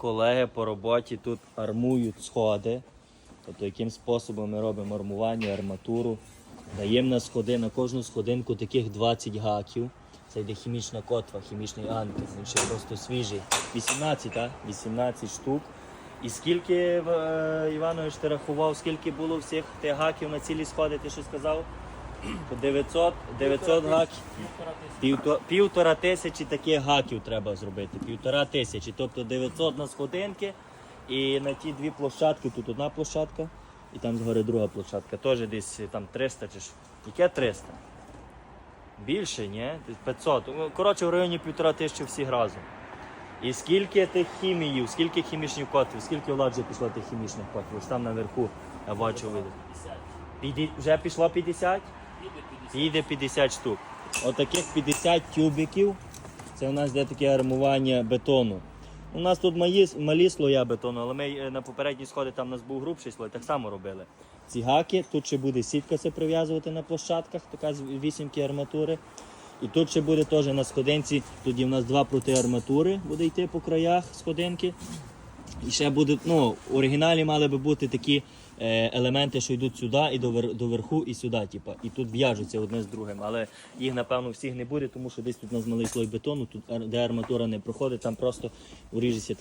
колеги по роботі тут армують сходи. Тобто яким способом ми робимо армування, арматуру. Даємо на сходи, на кожну сходинку таких 20 гаків. Це йде хімічна котва, хімічний анкер, він ще просто свіжий. 18, так? 18 штук. І скільки, е, Іванович, ти рахував, скільки було всіх тих гаків на цілі сходи, ти що сказав? По 900, 900 гаків. Півто- Півтора тисячі таких гаків треба зробити. Півтора тисячі. Тобто 900 на сходинки. І на ті дві площадки, тут одна площадка, і там згори друга площадка. Теж десь там 300 чи що. Яке 300? Більше, ні? 500. Ну, Коротше, в районі півтора тисячі всіх разом. І скільки тих хіміїв, скільки хімічних котлів, скільки вже пішло тих хімічних котлів? Ось там наверху я бачу видно. Вже пішло 50? Піде 50 штук. Отаких 50 тюбиків. Це у нас де таке армування бетону. У нас тут малі, малі слоя бетону, але ми е, на попередній сході там у нас був грубший слой, так само робили. Ці гаки, тут ще буде сітка це прив'язувати на площадках, така з вісімки арматури. І тут ще буде теж на сходинці, тоді в нас два проти арматури буде йти по краях сходинки. І ще буде, ну, в оригіналі мали би бути такі е, елементи, що йдуть сюди і до, вер, і сюди, типу, і тут в'яжуться одне з другим. Але їх, напевно, всіх не буде, тому що десь тут у нас малий слой бетону, тут де арматура не проходить, там просто уріжеться